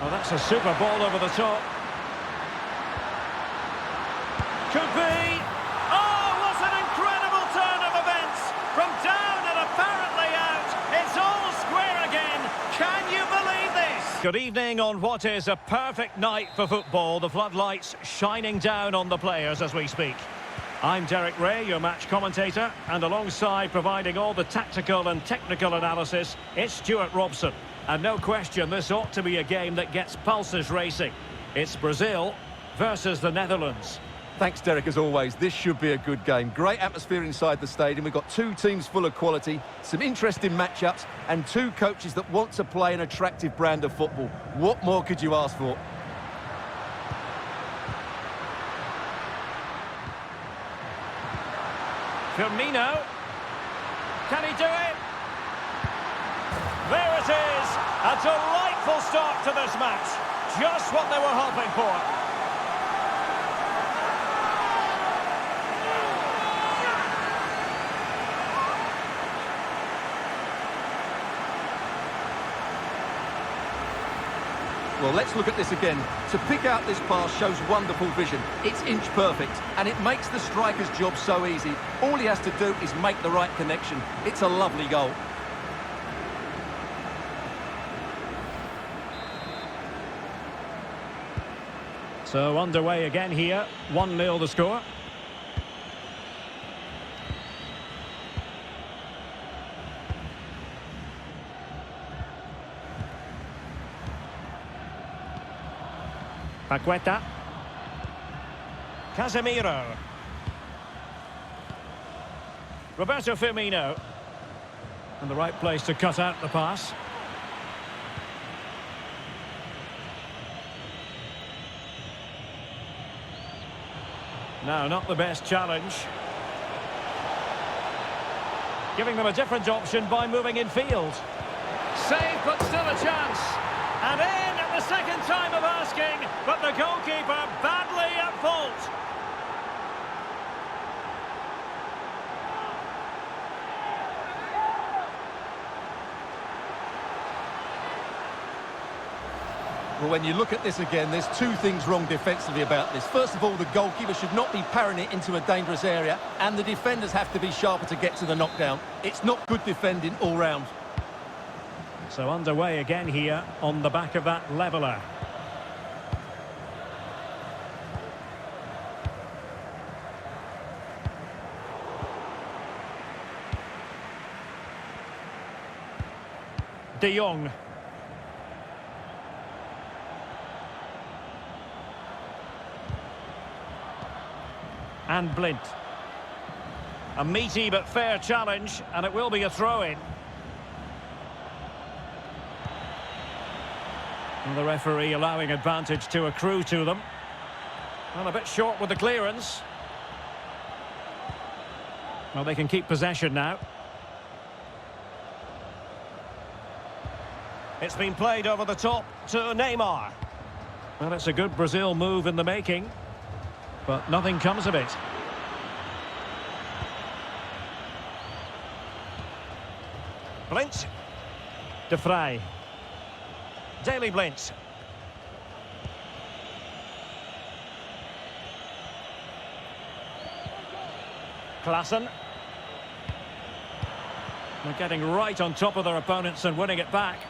Oh, that's a super ball over the top. Could be. Oh, what an incredible turn of events! From down and apparently out, it's all square again. Can you believe this? Good evening on what is a perfect night for football. The floodlights shining down on the players as we speak. I'm Derek Ray, your match commentator, and alongside providing all the tactical and technical analysis, it's Stuart Robson. And no question, this ought to be a game that gets pulses racing. It's Brazil versus the Netherlands. Thanks, Derek, as always. This should be a good game. Great atmosphere inside the stadium. We've got two teams full of quality, some interesting matchups, and two coaches that want to play an attractive brand of football. What more could you ask for? Firmino. Can he do it? There it is. Delightful start to this match. Just what they were hoping for. Well, let's look at this again. To pick out this pass shows wonderful vision. It's inch perfect, and it makes the striker's job so easy. All he has to do is make the right connection. It's a lovely goal. So underway again here. 1-0 the score. Paqueta. Casemiro. Roberto Firmino. And the right place to cut out the pass. No, not the best challenge. Giving them a different option by moving in field. Save, but still a chance. And in at the second time of asking, but the goalkeeper badly at fault. Well, when you look at this again, there's two things wrong defensively about this. First of all, the goalkeeper should not be parrying it into a dangerous area, and the defenders have to be sharper to get to the knockdown. It's not good defending all round. So underway again here on the back of that leveller. De Jong. And Blint. A meaty but fair challenge, and it will be a throw-in. And the referee allowing advantage to accrue to them. Well, a bit short with the clearance. Well, they can keep possession now. It's been played over the top to Neymar. Well, it's a good Brazil move in the making, but nothing comes of it. Blint. De Vrij. Daily Blint. Klassen. They're getting right on top of their opponents and winning it back.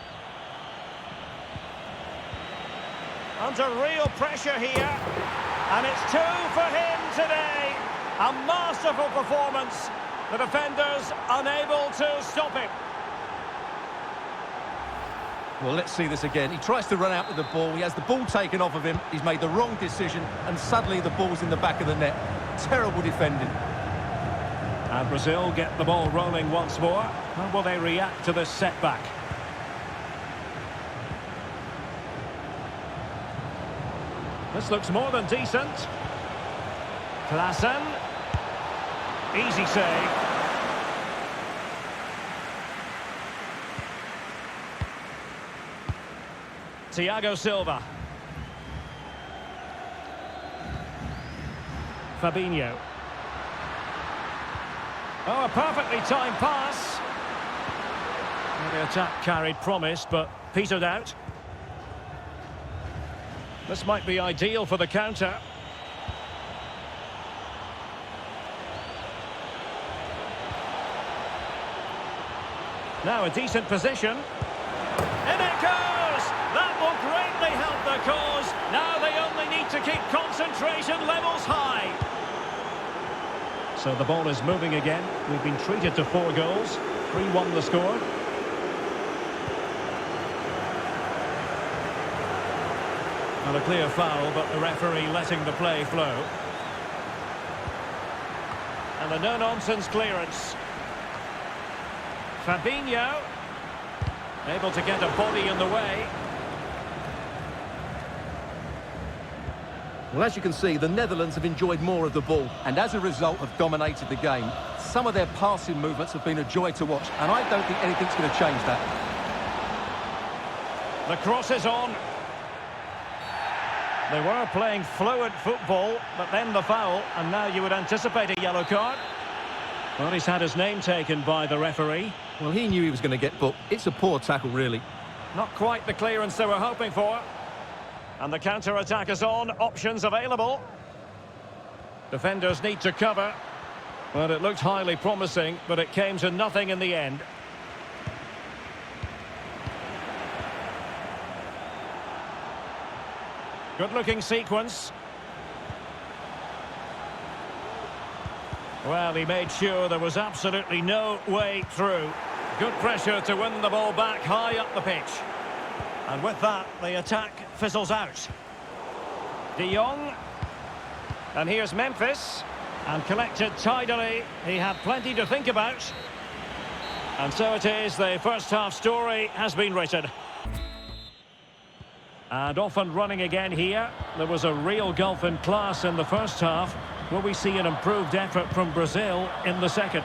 Under real pressure here. And it's two for him today. A masterful performance. The defenders unable to stop him. Well, let's see this again. He tries to run out with the ball. He has the ball taken off of him. He's made the wrong decision, and suddenly the ball's in the back of the net. Terrible defending. And Brazil get the ball rolling once more. How will they react to this setback? This looks more than decent. Klassen. Easy save. Thiago Silva. Fabinho. Oh, a perfectly timed pass. The attack carried promise, but petered out. This might be ideal for the counter. Now a decent position. In it goes! That will greatly help the cause. Now they only need to keep concentration levels high. So the ball is moving again. We've been treated to four goals. 3-1 the score. Not a clear foul, but the referee letting the play flow. And a no-nonsense clearance. Fabinho. Able to get a body in the way. Well, as you can see, the Netherlands have enjoyed more of the ball and as a result have dominated the game. Some of their passing movements have been a joy to watch and I don't think anything's going to change that. The cross is on. They were playing fluid football, but then the foul, and now you would anticipate a yellow card. Well, he's had his name taken by the referee. Well, he knew he was going to get booked. It's a poor tackle, really. Not quite the clearance they were hoping for. And the counter-attack is on, options available. Defenders need to cover. Well, it looked highly promising, but it came to nothing in the end. Good-looking sequence. Well, he made sure there was absolutely no way through. Good pressure to win the ball back high up the pitch. And with that, the attack fizzles out. De Jong. And here's Memphis. And collected tidily. He had plenty to think about. And so it is, the first half story has been written. And off and running again here. There was a real gulf in class in the first half. Will we see an improved effort from Brazil in the second?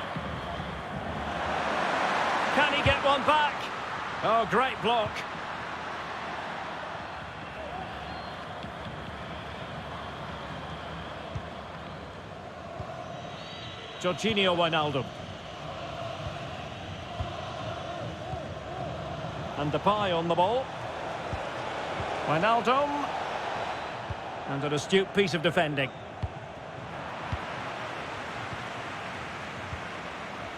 Can he get one back? Oh, great block. Jorginho Wijnaldum. And Depay on the ball. Wijnaldum. And an astute piece of defending.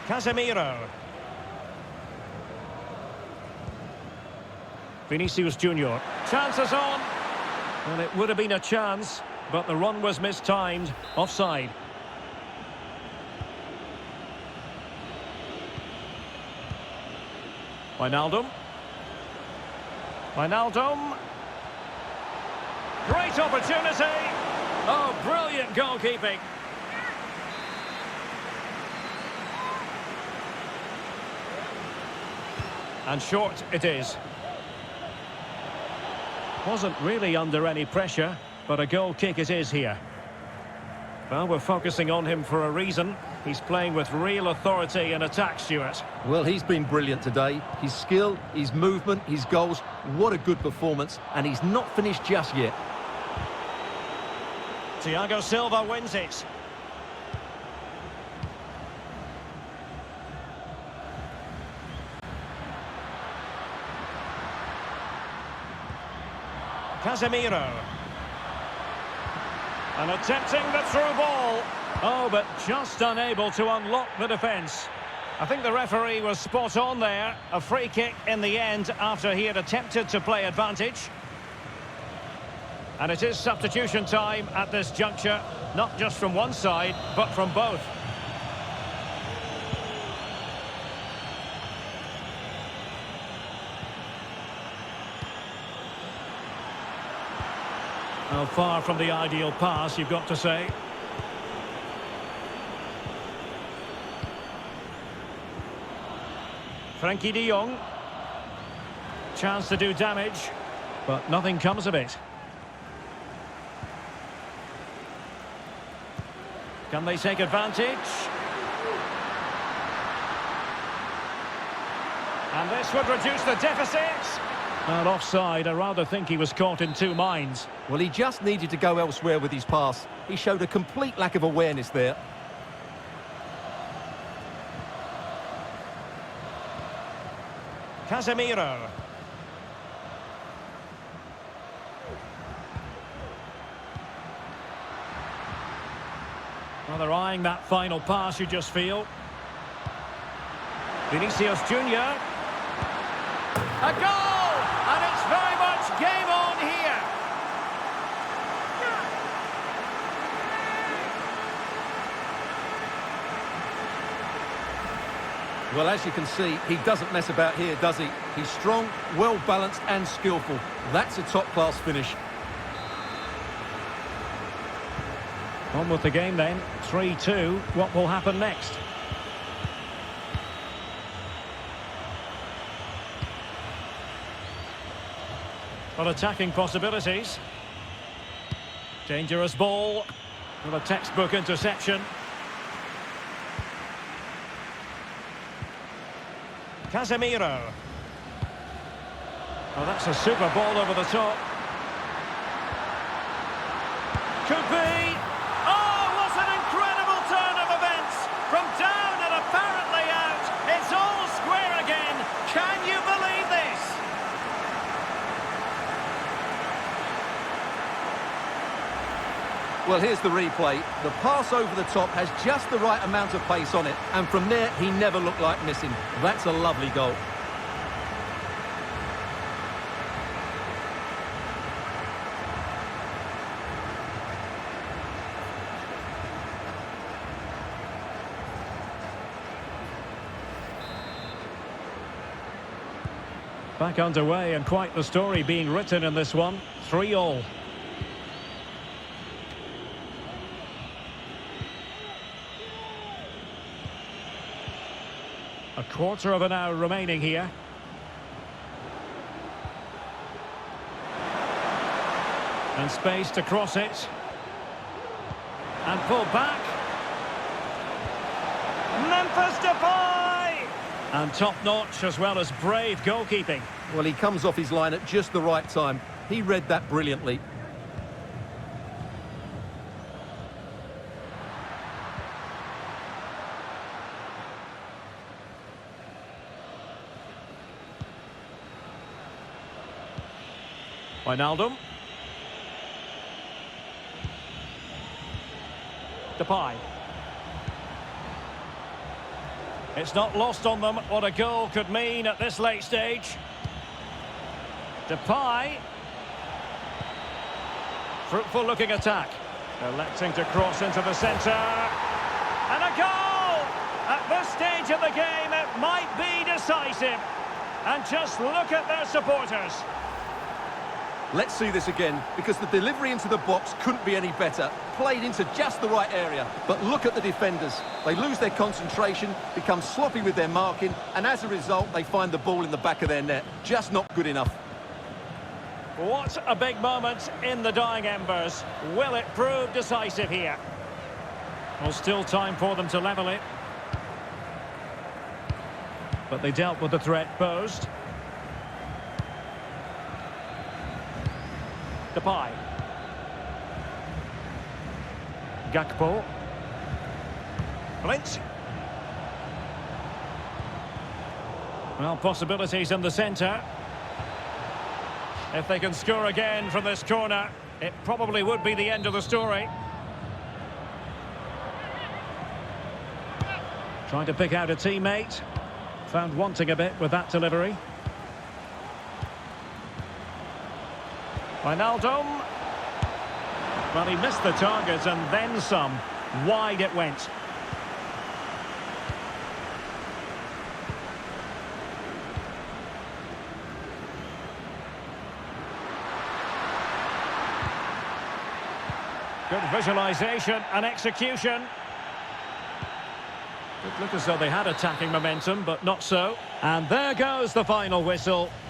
Casemiro. Vinicius Junior. Chances on. Well, it would have been a chance, but the run was mistimed. Offside. Wijnaldum. Wijnaldum. Great opportunity. Oh, brilliant goalkeeping. And short it is. Wasn't really under any pressure, but a goal kick it is here. Well, we're focusing on him for a reason. He's playing with real authority in attack, Stuart. Well, he's been brilliant today. His skill, his movement, his goals, what a good performance. And he's not finished just yet. Thiago Silva wins it. Casemiro. And attempting the through ball. Oh, but just unable to unlock the defence. I think the referee was spot on there. A free kick in the end after he had attempted to play advantage. And it is substitution time at this juncture, not just from one side, but from both. Well, far from the ideal pass, you've got to say. Frankie de Jong. Chance to do damage, but nothing comes of it. Can they take advantage? And this would reduce the deficit. Not offside, I rather think he was caught in two minds. Well, he just needed to go elsewhere with his pass. He showed a complete lack of awareness there. Casemiro. Well, they're eyeing that final pass, you just feel. Vinicius Junior. A goal! And it's very much game on here. Well, as you can see, he doesn't mess about here, does he? He's strong, well-balanced and skillful. That's a top-class finish. On with the game then. 3-2. What will happen next? Well, attacking possibilities. Dangerous ball. With a textbook interception. Casemiro. Oh, that's a super ball over the top. Could be. Oh, what an incredible turn of events! From down and apparently out, it's all square again. Can you believe this? Well, here's the replay. The pass over the top has just the right amount of pace on it, and from there, he never looked like missing. That's a lovely goal. Back underway and quite the story being written in this one. 3 all. A quarter of an hour remaining here. And space to cross it. And pull back. Memphis Depay! And top-notch as well as brave goalkeeping. Well, he comes off his line at just the right time. He read that brilliantly. Wijnaldum. Depay. It's not lost on them what a goal could mean at this late stage. Depay. Fruitful looking attack. Electing to cross into the centre. And a goal! At this stage of the game, it might be decisive. And just look at their supporters. Let's see this again, because the delivery into the box couldn't be any better. Played into just the right area. But look at the defenders. They lose their concentration, become sloppy with their marking, and as a result, they find the ball in the back of their net. Just not good enough. What a big moment in the dying embers. Will it prove decisive here? Well, still time for them to level it. But they dealt with the threat posed. Depay. Gakpo. Blitz. Well, possibilities in the centre. If they can score again from this corner, it probably would be the end of the story. Trying to pick out a teammate. Found wanting a bit with that delivery. Wijnaldum. Well, he missed the target and then some. Wide it went. Good visualisation and execution. It looked as though they had attacking momentum, but not so. And there goes the final whistle.